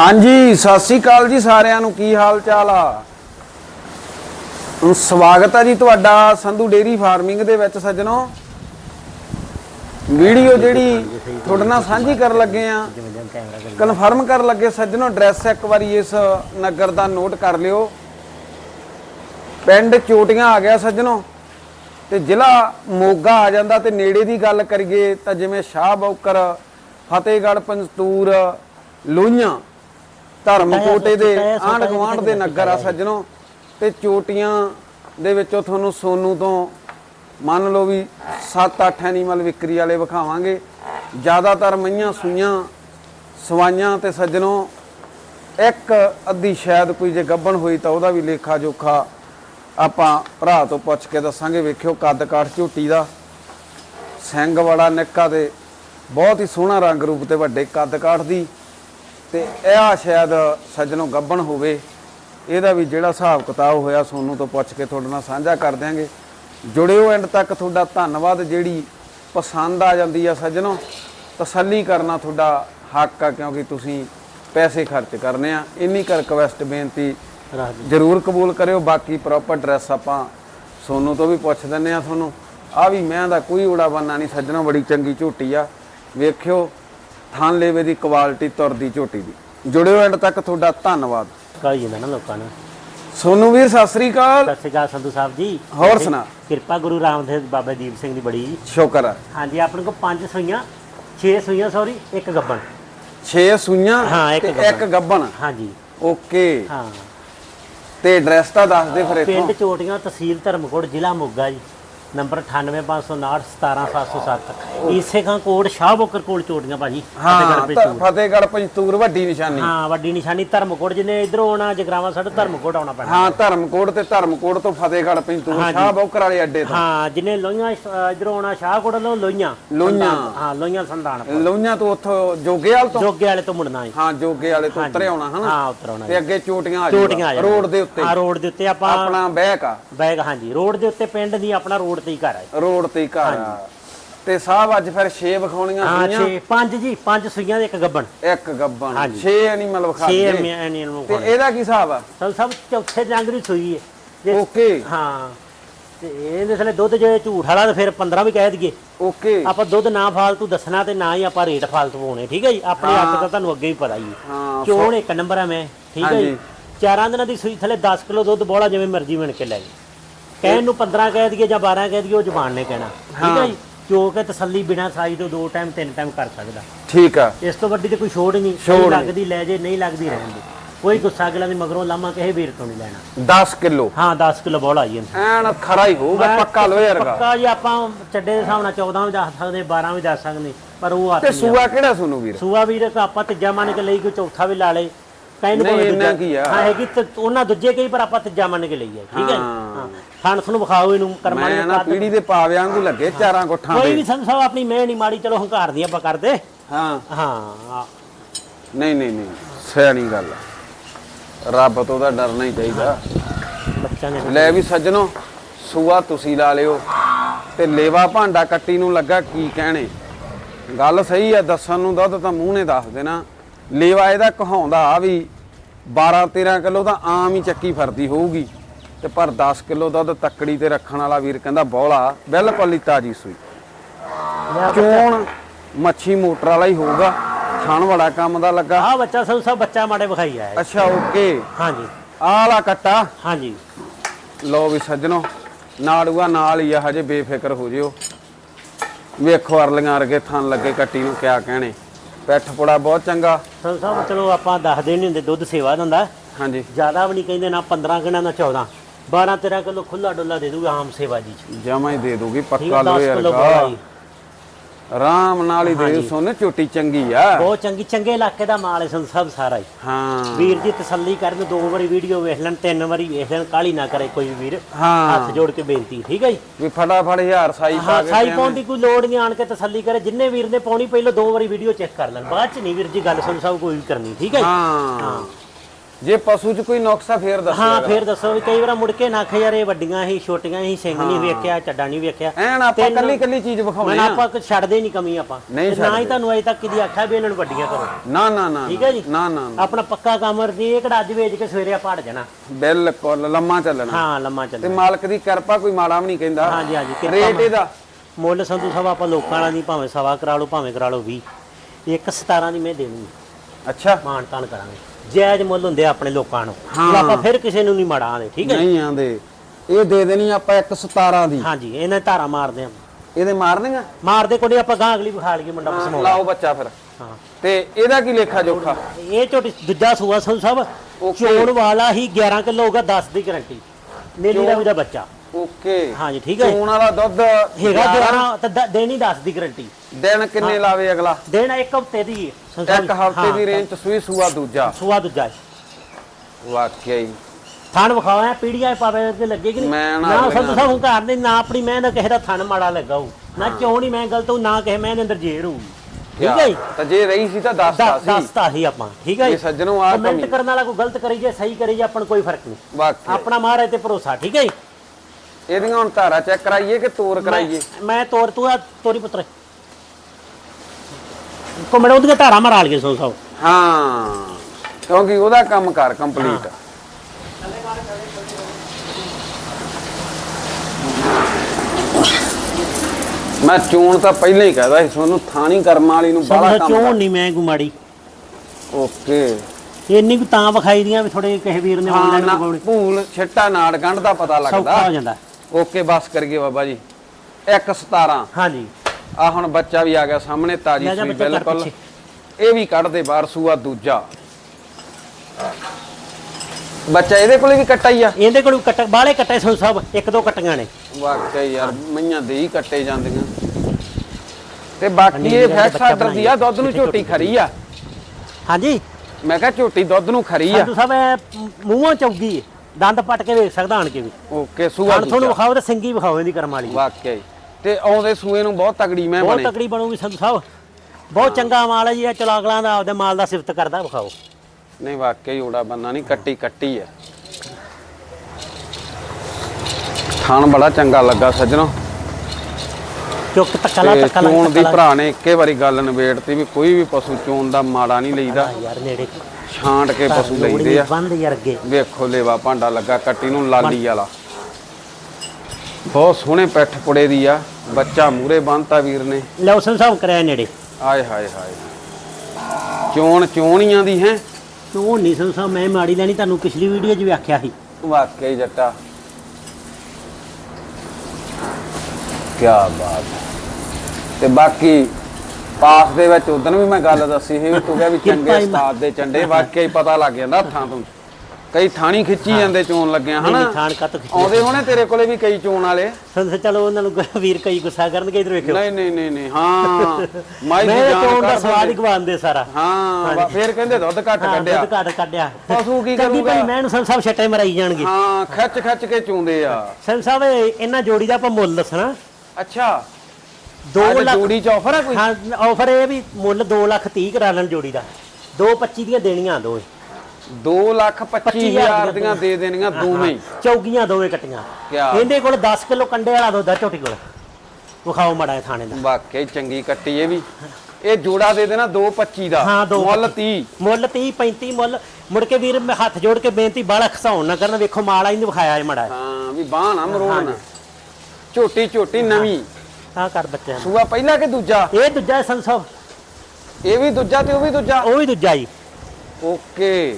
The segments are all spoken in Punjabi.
ਹਾਂਜੀ, ਸਤਿ ਸ੍ਰੀ ਅਕਾਲ ਜੀ ਸਾਰਿਆਂ ਨੂੰ। ਕੀ ਹਾਲ ਚਾਲ ਆ ਸਵਾਗਤ ਆ ਜੀ ਤੁਹਾਡਾ ਸੰਧੂ ਡੇਰੀ ਫਾਰਮਿੰਗ ਦੇ ਵਿੱਚ ਸੱਜਣੋ। ਵੀਡੀਓ ਜਿਹੜੀ ਤੁਹਾਡੇ ਨਾਲ ਸਾਂਝੀ ਕਰਨ ਲੱਗੇ ਆ ਕਨਫਰਮ ਕਰਨ ਲੱਗੇ। ਸੱਜਣੋ ਐਡਰੈਸ ਇੱਕ ਵਾਰੀ ਇਸ ਨਗਰ ਦਾ ਨੋਟ ਕਰ ਲਿਓ। ਪਿੰਡ ਚੋਟੀਆਂ ਆ ਗਿਆ ਸੱਜਣੋ, ਤੇ ਜ਼ਿਲ੍ਹਾ ਮੋਗਾ ਆ ਜਾਂਦਾ ਤੇ ਨੇੜੇ ਦੀ ਗੱਲ ਕਰੀਏ ਤਾਂ ਜਿਵੇਂ ਸ਼ਾਹ ਬੌਕਰ, ਫਤਿਹਗੜ੍ਹ, ਪੰਜਤੂਰ, ਲੋਹੀਆਂ ਧਰਮਕੋਟੇ ਦੇ ਆਂਢ ਗੁਆਂਢ ਦੇ ਨਗਰ ਆ ਸੱਜਣੋ ਤੇ ਚੋਟੀਆਂ ਦੇ ਵਿੱਚੋਂ ਤੁਹਾਨੂੰ ਸੋਨੂ ਤੋਂ ਮੰਨ ਲਓ ਵੀ 7-8 ਐਨੀਮਲ ਵਿਕਰੀ ਵਾਲੇ ਵਿਖਾਵਾਂਗੇ। ਜ਼ਿਆਦਾਤਰ ਮਈਆਂ ਸੂਈਆਂ ਸਵਾਈਆਂ ਤੇ ਸੱਜਣੋ ਇੱਕ ਅੱਧੀ ਸ਼ਾਇਦ ਕੋਈ ਜੇ ਗੱਬਣ ਹੋਈ ਤਾਂ ਉਹਦਾ ਵੀ ਲੇਖਾ ਜੋਖਾ ਆਪਾਂ ਭਰਾ ਤੋਂ ਪੁੱਛ ਕੇ ਦੱਸਾਂਗੇ। ਵੇਖਿਓ ਕੱਦ ਕਾਠ ਝੋਟੀ ਦਾ ਸਿੰਘ ਬੜਾ ਨਿੱਕਾ ਤੇ ਬਹੁਤ ਹੀ ਸੋਹਣਾ ਰੰਗ ਰੂਪ ਤੇ ਵੱਡੇ ਕੱਦ ਕਾਠ ਦੀ। ਤੇ ਇਹ ਆ ਸ਼ਾਇਦ ਸੱਜਣੋਂ ਗੱਬਣ ਹੋਵੇ। ਇਹਦਾ ਵੀ ਜਿਹੜਾ ਹਿਸਾਬ ਕਿਤਾਬ ਹੋਇਆ ਸੋਨੂੰ ਤੋਂ ਪੁੱਛ ਕੇ ਤੁਹਾਡੇ ਨਾਲ ਸਾਂਝਾ ਕਰ ਦਿਆਂਗੇ। ਜੁੜਿਓ ਐਂਡ ਤੱਕ ਤੁਹਾਡਾ ਧੰਨਵਾਦ। ਜਿਹੜੀ ਪਸੰਦ ਆ ਜਾਂਦੀ ਆ ਸੱਜਣੋ ਤਸੱਲੀ ਕਰਨਾ ਤੁਹਾਡਾ ਹੱਕ ਆ ਕਿਉਂਕਿ ਤੁਸੀਂ ਪੈਸੇ ਖਰਚ ਕਰਨੇ ਆ। ਇੰਨੀ ਕਰ ਰਿਕਵੈਸਟ ਬੇਨਤੀ ਜਰੂਰ ਕਬੂਲ ਕਰਿਓ। ਬਾਕੀ ਪ੍ਰੋਪਰ ਐਡਰੈਸ ਆਪਾਂ ਸੋਨੂੰ ਤੋਂ ਵੀ ਪੁੱਛ ਦਿੰਨੇ ਆ ਤੁਹਾਨੂੰ। ਆ ਵੀ ਮੈਂ ਦਾ ਕੋਈ ਉੜਾ ਬੰਨਾ ਨਹੀਂ। ਸੱਜਣਾ ਬੜੀ ਚੰਗੀ ਝੋਟੀ ਆ। ਵੇਖਿਓ ਥਾਨ ਲੇਵੇ ਦੀ ਕੁਆਲਿਟੀ ਤੁਰਦੀ ਝੋਟੀ ਦੀ। ਜੁੜਿਓ ਐਂਡ ਤੱਕ ਤੁਹਾਡਾ ਧੰਨਵਾਦ। ਕਹੀ ਜਾਂਦਾ ਨਾ ਲੋਕਾਂ ਨੂੰ। ਸੋਨੂੰ ਵੀਰ ਸਤਿ ਸ੍ਰੀ ਅਕਾਲ। ਸਤਿ ਸ਼੍ਰੀ ਅਕਾਲ ਸੰਧੂ ਸਾਹਿਬ ਜੀ। ਹੋਰ ਸੁਣਾ। ਕਿਰਪਾ ਗੁਰੂ ਰਾਮਦੇਵ ਬਾਬਾ ਦੀਪ ਸਿੰਘ ਦੀ ਬੜੀ। ਜੀ ਸ਼ੁਕਰ ਆ। ਹਾਂਜੀ ਆਪਣੇ ਕੋਲ ਪੰਜ ਸੂਈਆਂ 6 ਸੂਈਆਂ ਸੌਰੀ ਇੱਕ ਗੱਬਣ। 6 ਸੂਈਆਂ ਹਾਂ, ਇੱਕ ਤੇ ਗੱਭਣ। ਇੱਕ ਗੱਬਣ। ਹਾਂਜੀ। ਓਕੇ। ਹਾਂ। ਤੇ ਐਡਰੈਸ ਤਾਂ ਦੱਸ ਦੇ ਫਿਰ ਪਿੰਡ ਇੱਥੋਂ। ਚੋਟੀਆਂ ਤਹਿਸੀਲ ਧਰਮਕੋਟ ਜ਼ਿਲ੍ਹਾ ਮੋਗਾ ਜੀ। ਨੰਬਰ 98559 17707 ਇਸੇ ਖਾਂ ਕੋਟ ਸ਼ਾਹਬੋਕਰ ਕੋਲ ਚੋਟੀਆਂ ਭਾਜੀ ਹਾਂ ਫਤਿਹਗੜ੍ਹ। ਫਤਿਹਗੜ੍ਹ ਪੰਜਤੂਰ ਵੱਡੀ ਨਿਸ਼ਾਨੀ। ਹਾਂ ਵੱਡੀ ਨਿਸ਼ਾਨੀ ਧਰਮਕੋਟ ਜਿਹਨੇ ਇਧਰੋਂ ਆਉਣਾ ਜਗਰਾਵਾਂ ਸਾਡੇ ਧਰਮਕੋਟ ਆਉਣਾ ਪੈਣਾ। ਹਾਂ ਧਰਮਕੋਟ ਤੇ ਧਰਮਕੋਟ ਤੋਂ ਫਤਿਹਗੜ੍ਹ ਪੰਜਤੂਰ। ਸ਼ਾਹ ਬੌਕਰ ਵਾਲੇ ਅੱਡੇ ਤੋਂ। ਹਾਂ ਜਿਹਨੇ ਲੋਹੀਆਂ ਇਧਰੋਂ ਆਉਣਾ ਸ਼ਾਹਕੋਟ ਲੋ ਲੋਹੀਆਂ ਲੋਹੀਆਂ। ਹਾਂ ਲੋਹੀਆਂ ਸੰਦਾਨ ਲੋਹੀਆਂ ਤੋਂ ਉੱਥੋਂ ਜੋਗੇਵਾਲ ਤੋਂ? ਜੋਗੇ ਵਾਲੇ ਤੋਂ ਮੁੜਨਾ ਹੈ ਹਾਂ ਜੋਗੇ ਵਾਲੇ ਤੋਂ ਉਤਰੇ ਆਉਣਾ ਹਨਾ? ਹਾਂ ਉਤਰ ਆਉਣਾ ਤੇ ਅੱਗੇ ਚੋਟੀਆਂ ਆ ਚੋਟੀਆਂ ਆ ਜਾਊਗਾ ਜਾਣਗੀਆਂ। ਰੋਡ ਦੇ ਉੱਤੇ। ਹਾਂ ਰੋਡ ਦੇ ਉੱਤੇ ਆਪਾਂ ਆਪਣਾ ਬੈਕ ਆ। ਬੈਗ ਹਾਂਜੀ। ਰੋਡ ਦੇ ਉੱਤੇ ਪਿੰਡ ਦੀ ਆਪਣਾ ਰੋਡ ਤੇ ਹੀ ਘਰ ਹੈ ਰੋਡ ਤੇ ਹੀ ਘਰ ਆ। ਤੇ ਸਾਹਿਬ ਅੱਜ ਫਿਰ 6 ਵਿਖਾਉਣੀਆਂ ਹਾਂ ਸੀਗੀਆਂ? 6 ਪੰਜ ਜੀ ਪੰਜ ਸੂਈਆਂ ਦੇ ਇੱਕ ਗੱਬਣ। ਇੱਕ ਗੱਬਣ। ਹਾਂਜੀ। 6 ਐਨੀਮਲ ਵਿਖਾ 6 ਦੇ ਐਨੀਅਲ ਨੂੰ ਤੇ ਇਹਦਾ ਕੀ ਹਿਸਾਬ ਆ? ਸਭ ਸਭ ਚੌਥੇ ਜੰਗ ਦੀ ਸੂਈ ਹੈ ਜੇ- ਓਕੇ। ਹਾਂ। ਤੇ ਇਹਦੇ ਥਲੇ ਦੁੱਧ ਜੇ ਝੂਠ ਵਾਲਾ ਤੇ ਫਿਰ 15 ਵੀ ਕਹਿ ਦਈਏ। ਓਕੇ। ਆਪਾਂ ਦੁੱਧ ਨਾ ਫਾਲਤੂ ਦੱਸਣਾ ਤੇ ਨਾ ਹੀ ਆਪਾਂ ਰੇਟ ਫਾਲਤੂ ਪਾਉਣੇ ਠੀਕ ਹੈ ਜੀ? ਆਪਣੀ ਹੱਥ ਦਾ ਤੁਹਾਨੂੰ ਅੱਗੇ ਹੀ ਪਤਾ ਹੀ ਹੈ ਹਾਂ ਚੋਣ ਇੱਕ ਨੰਬਰ ਆ ਮੈਂ ਠੀਕ ਹੈ ਜੀ? ਚਾਰਾਂ ਦਿਨਾਂ ਦੀ ਸੂਈ ਥਲੇ 10 ਕਿਲੋ ਦੁੱਧ ਬੋਲਾ ਜਿਵੇਂ ਮਰਜ਼ੀ ਮਿਣ ਕੇ ਲੈ ਜੀ ਕਹਿਣ ਨੂੰ 15 ਕਹਿ ਦਈਏ ਜਾਂ 12 ਕਹਿ ਦਈਏ ਉਹ ਜ਼ਬਾਨ ਨੇ ਕਹਿਣਾ। ਠੀਕ ਹੈ ਜੀ? ਕੇ ਤਸੱਲੀ ਬਿਨਾ ਸਾਈ ਤੋਂ ਦੋ ਟਾਈਮ ਤਿੰਨ ਟਾਈਮ ਕਰ ਸਕਦਾ। ਠੀਕ ਆ। ਇਸ ਤੋਂ ਵੱਡੀ ਤੇ ਕੋਈ ਛੋੜ ਨਹੀਂ। ਛੋੜ। ਲੱਗਦੀ ਲੈ ਜੇ ਨਹੀਂ ਲੱਗਦੀ ਰਹਿਣ ਦੀ। ਕੋਈ ਗੁੱਸਾ ਅਗਲਾ ਦੀ ਮਗਰੋਂ ਲਾਮਾ ਕਿਸੇ ਵੀਰ ਤੋਂ ਨਹੀਂ ਲੈਣਾ। 10 ਕਿਲੋ। ਹਾਂ 10 ਕਿਲੋ ਬੋਲਾ ਆਈ ਜਾਂਦਾ ਐਨ ਖਰਾ ਹੀ ਹੋਊਗਾ ਪੱਕਾ ਲੋਹੇ ਵਰਗਾ। ਪੱਕਾ ਜੀ ਆਪਾਂ ਚੱਡੇ ਦੇ ਹਿਸਾਬ ਨਾਲ 14 ਵੀ ਦੱਸ ਸਕਦੇ 12 ਵੀ ਦੱਸ ਸਕਦੇ ਪਰ ਉਹ ਹੱਥ ਤੇ ਸੂਆ ਕਿਹੜਾ ਸੁਣੂ ਵੀਰ? ਸੂਆ ਵੀਰ ਆਪਾਂ ਤੀਜਾ ਮੰਨ ਕੇ ਲਈ ਕੋਈ ਚੌਥਾ ਵੀ ਲਾ ਲੇ ਕਹਿੰਦੇ ਨਹੀਂ, ਇੰਨਾ ਕੀ ਆ। ਹਾਂ ਹੈਗੀ ਤੇ ਉਹਨਾਂ ਦੂਜੇ ਕਈ ਪਰ ਆਪਾਂ ਤੀਜਾ ਮੰਨ ਕੇ ਲਈ ਹੈ ਠੀਕ ਹੈ? ਹਾਂ। ਥਣ ਨੂੰ ਵਿਖਾਓ ਇਹਨੂੰ ਕਰਮਾਂ ਮੈਂ ਨੂੰ ਨਾ ਪੀੜੀ ਦੇ ਪਾਵਿਆਂ ਵਾਂਗੂ ਲੱਗੇ ਚਾਰਾਂ ਕੋਈ ਦੇ। ਵੀ ਸੰਸਾ ਆਪਣੀ ਮੈਂ ਨਹੀਂ ਮਾੜੀ ਚਲੋ ਹੰਕਾਰ ਦੀ ਆਪਾਂ ਕਰਦੇ। ਹਾਂ। ਹਾਂ ਨਹੀਂ ਨਹੀਂ ਨਹੀਂ ਸਿਆਣੀ ਗੱਲ ਆ। ਰੱਬ ਤੋਂ ਤਾਂ ਡਰਨਾ ਹੀ ਚਾਹੀਦਾ। ਬੱਚਾ ਨੇ ਲੈ ਵੀ ਸੱਜਣੋ ਸੂਆ ਤੁਸੀਂ ਲਾ ਲਿਓ। ਤੇ ਲੇਵਾ ਭਾਂਡਾ ਕੱਟੀ ਨੂੰ ਲੱਗਾ ਕੀ ਕਹਿਣੇ। ਗੱਲ ਸਹੀ ਆ ਦੱਸਣ ਨੂੰ ਦੁੱਧ ਤਾਂ ਮੂੰਹ ਨੇ ਦੱਸ ਦੇਣਾ। ਲੇਵਾ ਇਹਦਾ ਕਹਾਉਂਦਾ ਆ ਵੀ 12 13 ਕਿਲੋ ਤਾਂ ਆਮ ਹੀ ਚੱਕੀ ਫਰਦੀ ਹੋਊਗੀ। ਤੇ ਪਰ 10 ਕਿਲੋ ਦੁੱਧ ਤੱਕੜੀ ਤੇ ਰੱਖਣ ਵਾਲਾ ਵੀਰ ਕਹਿੰਦਾ ਬੌਲਾ ਬਿਲਕੁਲ ਹੀ ਤਾਜੀ ਸੂਈ। ਚੋਣ ਮੱਛੀ ਮੋਟਰ ਵਾਲਾ ਹੀ ਹੋਊਗਾ। ਥਣ ਬੜਾ ਕੰਮ ਦਾ ਲੱਗਾ। ਆਹ ਬੱਚਾ ਸੰਸਾ ਬੱਚਾ ਮਾੜੇ ਵਿਖਾਈ ਆਇਆ ਅੱਛਾ ਓਕੇ। ਹਾਂਜੀ। ਆਹ ਵਾਲਾ ਕੱਟਾ। ਹਾਂਜੀ। ਲੋ ਵੀ ਸੱਜਣੋ ਨਾੜੂਆ ਨਾਲ ਹੀ ਆ ਹਜੇ ਬੇਫਿਕਰ ਹੋ ਜਿਓ। ਵੇਖੋ ਅਰਲੀਆਂ ਵਰਗੇ ਥਣ ਲੱਗੇ ਕੱਟੀ ਨੂੰ ਕਿਆ ਕਹਿਣੇ। ਪੈਠ ਪੁੜਾ ਬਹੁਤ ਚੰਗਾ। ਸੰਸਾ ਚਲੋ ਆਪਾਂ ਦੱਸਦੇ ਨਹੀਂ ਹੁੰਦੇ ਦੁੱਧ ਸੇਵਾ ਦਿੰਦਾ। ਹਾਂਜੀ। ਜ਼ਿਆਦਾ ਵੀ ਨਹੀਂ ਕਹਿੰਦੇ ਨਾ 15 ਕਿਲੋ ਨਾ 14 12 13 ਕਿਲੋ ਖੁੱਲਾ ਡੁੱਲਾ ਦੇ ਦੂਗਾ ਆਮ ਸੇਵਾ ਜੀ। ਚ ਜਮਾ ਹੀ ਦੇ ਦੂਗੀ ਪੱਕਾ ਹੈ 10 ਲੋਏ ਕਿਲੋ ਵਰਗਾ। ਜੀ। ਆਰਾਮ ਨਾਲ ਹੀ ਦੇ ਸੋਨੇ ਝੋਟੀ ਚੰਗੀ ਆ। ਬਹੁਤ ਚੰਗੀ ਚੰਗੇ ਇਲਾਕੇ ਦਾ ਮਾਲ ਹੈ ਸਭ ਸਾਰਾ ਹੀ। ਹਾਂ। ਵੀਰ ਜੀ ਤਸੱਲੀ ਕਰਨ ਦੋ ਵਾਰੀ ਵੀਡੀਓ ਵੇਖ ਲੈਣ ਤਿੰਨ ਵਾਰੀ ਵੇਖ ਲੈਣ ਕਾਲੀ ਨਾ ਕਰੇ ਕੋਈ ਵੀਰ। ਹਾਂ। ਹੱਥ ਜੋੜ ਕੇ ਬੇਨਤੀ ਠੀਕ ਹੈ ਜੀ? ਵੀ ਫਟਾਫਟ ਹਜ਼ਾਰ ਸਾਈ ਪਾ ਕੇ ਸਾਈ ਪਾਉਣ ਦੀ ਕੋਈ ਲੋੜ ਨਹੀਂ ਆਣ ਕੇ ਤਸੱਲੀ ਕਰੇ। ਜਿੰਨੇ ਵੀਰ ਨੇ ਪਾਉਣੀ ਪਹਿਲਾਂ ਦੋ ਵਾਰੀ ਵੀਡੀਓ ਚੈੱਕ ਕਰ ਲੈਣ। ਬਾਅਦ ਚ ਨਹੀਂ ਵੀਰ ਜੀ ਗੱਲ ਸੁਣ ਸਭ ਕੋਈ ਵੀ ਕਰਨੀ ਠੀਕ ਹੈ ਜੀ? ਹਾਂ। ਜੇ ਪਸ਼ੂ 'ਚ ਕੋਈ ਨੁਕਸਾ ਫੇਰ ਦੱਸਿਆ ਹਾਂ ਫੇਰ ਦੱਸੋ ਵੀ ਕਈ ਵਾਰ ਮੁੜ ਕੇ ਨੱਖ ਯਾਰ ਇਹ ਵੱਡੀਆਂ ਹੀ ਛੋਟੀਆਂ ਹੀ ਸਿੰਘ ਨਹੀਂ ਵੇਖਿਆ ਚੱਡਾ ਨਹੀਂ ਵੇਖਿਆ। ਐਨ ਆਪਾਂ ਕੱਲੀ ਕੱਲੀ ਚੀਜ਼ ਵਿਖਾਉਣੇ ਆ। ਆਪਾਂ ਕੁਛ ਛੱਡਦੇ ਨਹੀਂ ਕਮੀ ਆਪਾਂ। ਤੇ ਨਾ ਹੀ ਤੁਹਾਨੂੰ ਅਜੇ ਤੱਕ ਕਿਦੀ ਆਖਿਆ ਵੀ ਇਹਨਾਂ ਨੂੰ ਵੱਡੀਆਂ ਕਰੋ। ਨਾ ਨਾ ਨਾ ਠੀਕ ਹੈ ਜੀ? ਨਾ ਨਾ ਨਾ। ਆਪਣਾ ਪੱਕਾ ਕੰਮ ਰਦੀ ਇਹ ਕਿਹੜਾ ਅੱਜ ਵੇਚ ਕੇ ਸਵੇਰੇ ਆਪਾਂ ਹਟ ਜਾਣਾ। ਬਿਲਕੁਲ ਲੰਮਾ ਚੱਲਣਾ। ਹਾਂ ਲੰਮਾ ਤੇ ਚੱਲ ਮਾਲਕ ਦੀ ਕਿਰਪਾ ਕੋਈ ਮਾੜਾ ਵੀ ਨਹੀਂ ਕਹਿੰਦਾ। ਹਾਂਜੀ ਹਾਂਜੀ ਰੇਟ ਇਹਦਾ। ਮੁੱਲ ਸੰਧੂ ਸਾਹਿਬ ਆਪਾਂ ਲੋਕਾਂ ਵਾਲਾ ਨਹੀਂ ਭਾਵੇਂ ਸਵਾ ਕਰਾ ਲਓ ਭਾਵੇਂ ਕਰਾ ਲਓ 20 ਇੱਕ 17 ਦੀ ਮੈਂ ਦੇਣੀ। ਅੱਛਾ। ਮਾਣ ਤਾਣ ਕਰਾਂਗੇ। ਜਾਇਜ਼ ਮੁੱਲ ਹੁੰਦੇ ਆ ਆਪਣੇ ਲੋਕਾਂ ਨੂੰ। ਹਾਂ। ਆਪਾਂ ਫਿਰ ਕਿਸੇ ਨੂੰ ਨਹੀਂ ਮਾੜਾ ਆਂਦੇ ਠੀਕ ਹੈ ਨਹੀਂ ਆਂਦੇ। ਇਹ ਦੇ ਦੇਣੀ ਆਪਾਂ 117 ਦੀ। ਹਾਂਜੀ ਇਹਨਾਂ ਧਾਰਾ ਮਾਰਦੇ ਆ। ਇਹਦੇ ਮਾਰਨੇਗਾ? ਮਾਰਦੇ ਕੋਲੇ ਆਪਾਂ ਗਾਂ ਅਗਲੀ ਵਿਖਾ ਲਈਏ ਮੁੰਡਾ ਪਸਮਾਉਂਦਾ ਲਾਓ ਬੱਚਾ ਫਿਰ। ਹਾਂ। ਤੇ ਇਹਦਾ ਕੀ ਲੇਖਾ ਜੋਖਾ? ਇਹ ਝੋਟੀ ਦੂਜਾ ਸੂਆ ਸੰਧੂ ਸਾਹਿਬ Okay. ਚੋਣ ਵਾਲਾ ਹੀ 11 ਕਿਲੋ ਹੋਗਾ 10 ਦੀ ਗਾਰੰਟੀ ਨੀਲੀ ਦਾ ਵੀ ਦਾ ਬੱਚਾ। ਓਕੇ। ਹਾਂਜੀ ਠੀਕ ਹੈ ਚੋਣ ਵਾਲਾ ਦੁੱਧ ਹੈਗਾ 11 11 ਤੇ ਦੇਣੀ 10 ਦੀ ਗਾਰੰਟੀ ਦਿਨ ਕਿੰਨੇ ਲਾਵੇ ਅਗਲਾ? ਦੇਣਾ ਇੱਕ ਹਫ਼ਤੇ ਦੀ ਹੈ। ਇੱਕ ਹਫ਼ਤੇ ਹਾਂ, ਦੀ ਰੇਂਜ ਚ ਸੂਈ ਸੂਆ ਦੂਜਾ। ਸੂਆ ਦੂਜਾ ਹੈ। ਵਾਕਿਆ ਹੀ ਥਣ ਵਿਖਾਇਆ ਪੀੜੀਆਂ ਪਾਵੇ ਤੇ ਲੱਗੇ ਕਿ ਨਹੀਂ? ਮੈਂ ਨਾ। ਸੰਧੂ ਸਾਹਿਬ ਹੁਣ ਘਰ ਦੇ ਨਾ ਆਪਣੀ ਮੈਂ ਨਾ ਕਿਸੇ ਦਾ ਥਣ ਮਾੜਾ ਲੱਗਾ ਨਾ ਕਿਉਂ ਨਹੀਂ ਮੈਂ ਗਲਤ ਹੋਊ ਨਾ ਕਿਸੇ ਮੈਂ ਦੇ ਅੰਦਰ ਜੇਰ ਹੋਊ। ਠੀਕ ਹੈ ਤਾਂ ਜੇ ਰਹੀ ਸੀ ਤਾਂ ਦੱਸਦਾ ਸੀ। ਦੱਸਤਾ ਹੀ ਆਪਾਂ। ਠੀਕ ਹੈ ਇਹ ਜੀ ਸੱਜਣੋ ਆ ਕਮੈਂਟ ਕਮੀ ਕਰਨ ਵਾਲਾ ਕੋਈ ਗਲਤ ਕਰੀ ਜੇ ਸਹੀ ਕਰੀ ਜੇ ਆਪਾਂ ਨੂੰ ਕੋਈ ਫ਼ਰਕ ਨਹੀਂ। ਆਪਣਾ ਮਹਾਰਾਜ ਤੇ ਭਰੋਸਾ ਠੀਕ ਹੈ ਜੀ? ਇਹਦੀਆਂ ਹੁਣ ਧਾਰਾ ਚੈੱਕ ਕਰਾਈਏ ਕਿ ਤੋਰ ਕਰਾਈਏ? ਮੈਂ- ਤੋਰ ਤੂੰ ਆ ਤੋਰੀ ਪੁੱਤਰ। ਕੋਮੜ ਉਹਦੀਆਂ ਧਾਰਾ ਮਰਾ ਲਈਏ ਸੋ ਸੋ। ਹਾਂ ਕਿਉਂਕਿ ਉਹਦਾ ਕੰਮ ਕਰ ਕੰਪਲੀਟ ਮੈਂ ਚੋਣ ਤਾਂ ਪਹਿਲਾਂ ਹੀ ਕਹਦਾ ਸੀ ਤੁਹਾਨੂੰ ਥਾਣੀ ਕਰਮਾਂ ਵਾਲੀ ਨੂੰ ਸਭ ਕੰਮ ਚੋਂ ਨਹੀਂ ਮੈਂ ਗੁਮਾੜੀ। ਓਕੇ। ਇੰਨੀ ਕੁ ਤਾਂ ਵਿਖਾਈ ਦੀਆਂ ਵੀ ਥੋੜੇ ਕਿਸੇ ਵੀਰ ਨੇ ਹਾਂ ਆਨਲਾਈਨ ਨਾ ਭੂਲ ਛਿੱਟਾ ਨਾੜ ਗੰਢ ਦਾ ਪਤਾ ਸੌਖਾ ਹੋ ਲੱਗਦਾ ਜਾਂਦਾ। ਓਕੇ ਬਸ ਕਰੀਏ ਬਾਬਾ ਜੀ। 117 ਹਾਂਜੀ। ਆ ਹੁਣ ਬੱਚਾ ਵੀ ਆ ਗਿਆ ਸਾਹਮਣੇ ਤਾਜੀ ਸੂਈ ਕਰ ਬਿਲਕੁਲ। ਇਹ ਵੀ ਕੱਢ ਦੇ ਬਾਹਰ ਸੂਆ ਦੂਜਾ। ਬੱਚਾ ਇਹਦੇ ਕੋਲੇ ਵੀ ਕੱਟਾ ਹੀ ਆ? ਇਹਦੇ ਕੋਲ ਕੱਟ ਬਾਹਲੇ ਕੱਟੇ ਸੋ ਸਭ ਇੱਕ ਦੋ ਕੱਟੀਆਂ ਨੇ। ਵਾਕਿਆ ਯਾਰ ਮਈਆਂ ਦੇ ਹੀ ਕੱਟੇ ਜਾਂਦੀਆਂ। ਤੇ ਬਾਕੀ ਇਹ ਫੈਕਸ ਆਰਡਰ ਦੀ ਆ ਦੁੱਧ ਨੂੰ ਝੋਟੀ ਖਰੀ ਆ। ਹਾਂਜੀ। ਮੈਂ ਕਿਹਾ ਝੋਟੀ ਦੁੱਧ ਨੂੰ ਖਰੀ ਆ। ਸਾਹਿਬ ਇਹ ਮੂੰਹੋਂ ਚੌਗੀ ਹੈ। ਦੰਦ ਪੱਟ ਕੇ ਵੇਖ ਸਕਦਾ ਆਣ ਕੇ ਵੀ। ਓਕੇ ਸੂਆ ਹਣ ਤੁਹਾਨੂੰ ਦੂਜਾ ਵਿਖਾਓ ਤੇ ਸਿੰਗੀ ਵਿਖਾਓ ਇਹਦੀ ਕਰਮ ਵਾਲੀ। ਵਾਕਿਆ ਹੀ ਤੇ ਆਉਂਦੇ ਸੂਏ ਨੂੰ ਬਹੁਤ ਤਗੜੀ ਮੈਂ ਬਹੁਤ ਬਣੇ। ਤਕੜੀ ਬਣੂਗੀ ਸੰਧੂ ਸਾਹਿਬ। ਬਹੁਤ ਚੰਗਾ ਮਾਲ ਹੈ ਜੀ ਇਹ ਚਲਾਕਲਾਂ ਦਾ ਆਪਦੇ ਮਾਲ ਦਾ ਸਿਫਤ ਕਰਦਾ ਵਿਖਾਓ। ਨਹੀਂ ਵਾਕਿਆ ਹੀ ਓੜਾ ਬੰਨਾ ਨਹੀਂ ਕੱਟੀ ਕੱਟੀ ਆ ਥਾਣ ਬੜਾ ਚੰਗਾ ਲੱਗਾ ਸੱਜਣੋ। ਚੁੱਕ ਤੱਕਲਾ ਤੇ ਤੱਕਲਾ ਚੋਣ ਦੀ ਭਰਾ ਨੇ ਇੱਕੇ ਵਾਰੀ ਗੱਲ ਨਿਬੇੜਤੀ ਵੀ ਕੋਈ ਵੀ ਪਸ਼ੂ ਚੋਣ ਦਾ ਮਾੜਾ ਨਹੀਂ ਲਈਦਾ। ਯਾਰ ਨੇੜੇ। ਛਾਂਟ ਕੇ ਪਸ਼ੂ ਲਈਦੇ ਆ। ਬੰਦ ਯਾਰ ਅੱਗੇ। ਵੇਖੋ ਲੇਵਾ ਭਾਂਡਾ ਲੱਗਾ ਕੱਟੀ ਨੂੰ ਲਾਲੀ ਵਾਲਾ। ਬਹੁਤ ਸੋਹਣੇ ਪੈਠ ਪੁੜੇ ਦੀ ਆ। ਬੱਚਾ ਮੂਰੇ ਬੰਨਤਾ ਵੀਰ ਨੇ। ਲਓ ਸਾਹਿਬ ਕਰਿਆ ਨੇੜੇ। ਆਏ ਹਾਏ ਹਾਏ। ਚੋਣ ਚੋਣੀਆਂ ਦੀ ਹੈ। ਤੂੰ ਨਹੀਂ ਸਾਹਿਬ ਮੈਂ ਮਾੜੀ ਲੈਣੀ ਤੁਹਾਨੂੰ ਪਿਛਲੀ ਵੀਡੀਓ 'ਚ ਵੀ ਆਖਿਆ ਸੀ। ਵਾਕਿਆ ਹੀ ਜੱਟਾ। ਕੀ ਬਾਤ ਹੈ। ਤੇ ਬਾਕੀ ਪਾਸ ਦੇ ਵਿੱਚ ਉਦੋਂ ਵੀ ਮੈਂ ਗੱਲ ਦੱਸੀ ਸੀ ਤੂੰ ਕਿਹਾ ਵੀ ਚੰਗੇ ਉਸਤਾਦ ਦੇ ਚੰਡੇ ਵਾਕਿਆ ਹੀ ਪਤਾ ਲੱਗ ਜਾਂਦਾ ਹੱਥਾਂ ਤੋਂ। ਕਈ ਥਾਣੀ ਖਿੱਚੀ ਜਾਂਦੇ ਚੋਣ ਲੱਗਿਆ ਹਨਾ ਨਹੀਂ ਥਾਣ ਕੱਤ ਖਿੱਚੀ ਆਉਂਦੇ ਹੋਣੇ ਤੇਰੇ ਕੋਲੇ ਵੀ ਕਈ ਚੋਣ ਵਾਲੇ? ਚਲੋ ਉਹਨਾਂ ਨੂੰ ਵੀਰ ਕਈ ਗੁੱਸਾ ਕਰਨਗੇ ਇਧਰ ਵੇਖਿਓ। ਨਹੀਂ ਨਹੀਂ ਨਹੀਂ ਨਹੀਂ ਹਾਂ। ਮਾਈ ਦੀ ਜਾਨ ਚੋਣ ਦਾ ਸਵਾਦ ਹੀ। ਗਵਾਉਂਦੇ ਸਾਰਾ। ਹਾਂ ਫੇਰ ਕਹਿੰਦੇ ਦੁੱਧ ਘੱਟ ਕੱਢਿਆ। ਦੁੱਧ ਘੱਟ ਕੱਢਿਆ। ਪਸ਼ੂ ਕੀ ਕਰੂਗਾ? ਭਾਈ ਮੈਂ ਨੂੰ ਸਾਹਿਬ ਛੱਟੇ ਮਰਾਈ ਜਾਣਗੇ। ਹਾਂ ਖਿੱਚ ਖਿੱਚ ਕੇ ਚੁੰਦੇ ਆ। ਇਹ- ਇਹਨਾਂ ਜੋੜੀ ਦਾ ਆਪਾਂ ਮੁੱਲ ਦੱਸਣਾ। ਅੱਛਾ। 2 ਅੱਜ ਲੱਖ ਜੋੜੀ ਚ ਆਫਰ ਆ ਕੋਈ? ਹਾਂ ਆਫਰ ਇਹ ਵੀ ਮੁੱਲ 2 ਲੱਖ 30 ਕਰਾ ਲੈਣ ਜੋੜੀ ਦਾ। 225 ਦੀਆਂ ਦੇਣੀਆਂ ਦੋਏ 2 ਲੱਖ 25 ਹਜ਼ਾਰ ਦੀਆਂ ਦੇ ਦੇਣੀਆਂ। ਦੋਵੇਂ। ਚੌਗੀਆਂ ਦੋਵੇਂ ਕੱਟੀਆਂ? ਇਹਦੇ ਕੋਲ 10 ਕਿਲੋ ਕੰਡੇ ਵਾਲਾ ਦੁੱਧ ਆ ਝੋਟੀ ਕੋਲ। ਵਿਖਾਓ ਮੜਾ ਥਾਣੇ ਦਾ। ਵਾਕਈ ਚੰਗੀ ਕੱਟੀ ਇਹ ਵੀ। ਇਹ ਜੋੜਾ ਦੇ ਦੇਣਾ 225 ਦਾ। ਮੁੱਲ ਪੱਚੀ। 30 ਮੁੱਲ 30 35 ਮੁੱਲ। ਮੁੜ ਕੇ ਵੀਰ ਮੈਂ ਹੱਥ ਜੋੜ ਕੇ ਬੇਨਤੀ ਬਾਹਲਾ ਖਸਾਉਣ ਨਾ ਕਰਨ। ਵੇਖੋ ਮਾਲ ਹੀ ਵਿਖਾਇਆ ਇਹ ਮੜਾ ਹਾਂ ਵੀ ਬਾਹ ਨਾ ਮਰੋੜ ਨਾ। ਝੋਟੀ ਝੋਟੀ ਨਵੀਂ। ਆ ਕਰ ਬੱਚਿਆਂ ਨੂੰ। ਸੂਆ ਪਹਿਲਾ ਕਿ ਦੂਜਾ? ਇਹ ਦੂਜਾ ਸੰਸੋ। ਇਹ ਵੀ ਦੂਜਾ ਤੇ ਉਹ ਵੀ ਦੂਜਾ? ਉਹ ਵੀ ਦੂਜਾ ਜੀ। ਓਕੇ।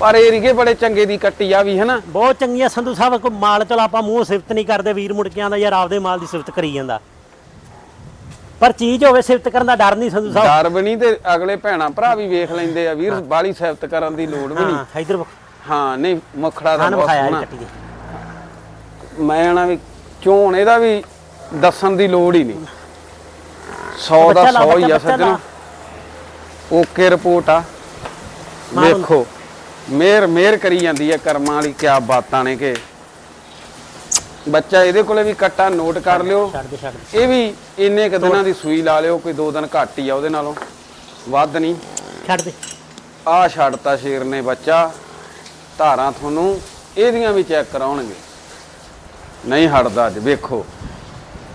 ਪਰ ਇਹ ਰਿਗੇ ਬੜੇ ਚੰਗੇ ਦੀ ਕੱਟੀ ਆ ਵੀ ਹਨਾ? ਬਹੁਤ ਚੰਗੀਆਂ ਸੰਧੂ ਸਾਹਿਬ ਕੋ ਮਾਲ ਚਲ ਆਪਾਂ ਮੂੰਹ ਸਿਫਤ ਨਹੀਂ ਕਰਦੇ ਵੀਰ ਮੁੜਕਿਆਂ ਦਾ ਯਾਰ ਆਪਦੇ ਮਾਲ ਦੀ ਸਿਫਤ ਕਰੀ ਜਾਂਦਾ। ਪਰ ਚੀਜ਼ ਹੋਵੇ ਸਿਫਤ ਕਰਨ ਦਾ ਡਰ ਨਹੀਂ ਸੰਧੂ ਸਾਹਿਬ। ਡਰ ਵੀ ਨਹੀਂ ਤੇ ਅਗਲੇ ਭੈਣਾ ਭਰਾ ਵੀ ਵੇਖ ਲੈਂਦੇ ਆ ਵੀਰ ਬਾਲੀ ਸਿਫਤ ਕਰਨ ਦੀ ਲੋੜ ਵੀ ਨਹੀਂ। ਹਾਂ ਇਧਰ ਹਾਂ ਨਹੀਂ ਮੁਖੜਾ ਦਾ ਬਹੁਤ ਸੋਹਣਾ। ਮੈਂ ਨਾ ਵੀ ਚੋਣ ਇਹਦਾ ਵੀ ਦੱਸਣ ਦੀ ਲੋੜ ਹੀ ਨਹੀਂ। 100 ਦਾ ਬੱਚਾ ਲਾ, 100 ਹੀ ਆ। ਸੱਜਣੋ। ਓਕੇ ਰਿਪੋਰਟ ਆ। ਵੇਖੋ ਮੇਰ ਮੇਰ ਕਰੀ ਜਾਂਦੀ ਹੈ ਕਰਮਾਂ ਵਾਲੀ ਕਿਆ ਬਾਤਾਂ ਨੇ ਕਿ। ਬੱਚਾ ਇਹਦੇ ਕੋਲੇ ਵੀ ਕੱਟਾ ਨੋਟ ਕਰ ਲਿਓ। ਛੱਡ ਦੇ ਛੱਡ ਦੇ। ਇਹ ਵੀ ਇੰਨੇ ਕੁ ਦਿਨਾਂ ਦੀ ਸੂਈ ਲਾ ਲਿਓ ਕੋਈ ਦੋ ਦਿਨ ਘੱਟ ਹੀ ਆ ਉਹਦੇ ਨਾਲੋਂ। ਵੱਧ ਨਹੀਂ। ਛੱਡ ਦੇ। ਆ ਛੱਡਤਾ ਸ਼ੇਰ ਨੇ ਬੱਚਾ। ਧਾਰਾਂ ਤੁਹਾਨੂੰ ਇਹਦੀਆਂ ਵੀ ਚੈੱਕ ਕਰਾਉਣਗੇ। ਨਹੀਂ ਹਟਦਾ ਅੱਜ ਵੇਖੋ।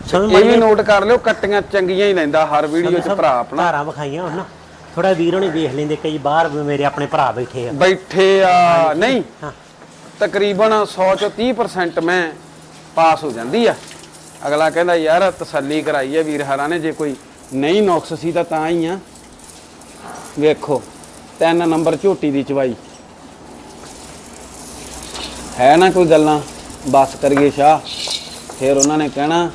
ਸਾਨੂੰ ਇਹ ਵੀ ਨੋਟ ਕਰ ਲਿਓ ਕੱਟੀਆਂ ਚੰਗੀਆਂ ਹੀ ਲੈਂਦਾ ਹਰ ਵੀਡੀਓ 'ਚ ਭਰਾ ਆਪਣਾ। ਧਾਰਾਂ ਵਿਖਾਈਆਂ ਹੁਣ ਨਾ। ਥੋੜਾ ਵੀਰ ਹੋਣੀ ਵੇਖ ਲੈਂਦੇ ਕਈ ਬਾਹਰ ਮੇਰੇ ਆਪਣੇ ਭਰਾ ਬੈਠੇ ਆ। ਬੈਠੇ ਆ। ਨਹੀਂ ਹਾਂ। ਤਕਰੀਬਨ 100 ਚੋਂ 30% ਮੈਂ ਪਾਸ ਹੋ ਜਾਂਦੀ ਆ। ਅਗਲਾ ਕਹਿੰਦਾ ਯਾਰ ਤਸੱਲੀ ਕਰਾਈ ਹੈ ਵੀਰ ਹਰਾਂ ਨੇ ਜੇ ਕੋਈ ਨਹੀਂ ਨੁਕਸ ਸੀ ਤਾਂ ਤਾਂ ਹੀ ਆ। ਵੇਖੋ ਤਿੰਨ ਨੰਬਰ ਝੋਟੀ ਦੀ ਚਵਾਈ। ਹੈ ਨਾ ਕੋਈ ਗੱਲਾਂ? ਬਸ ਕਰੀਏ ਸ਼ਾਹ। ਫਿਰ ਉਹਨਾਂ ਨੇ ਕਹਿਣਾ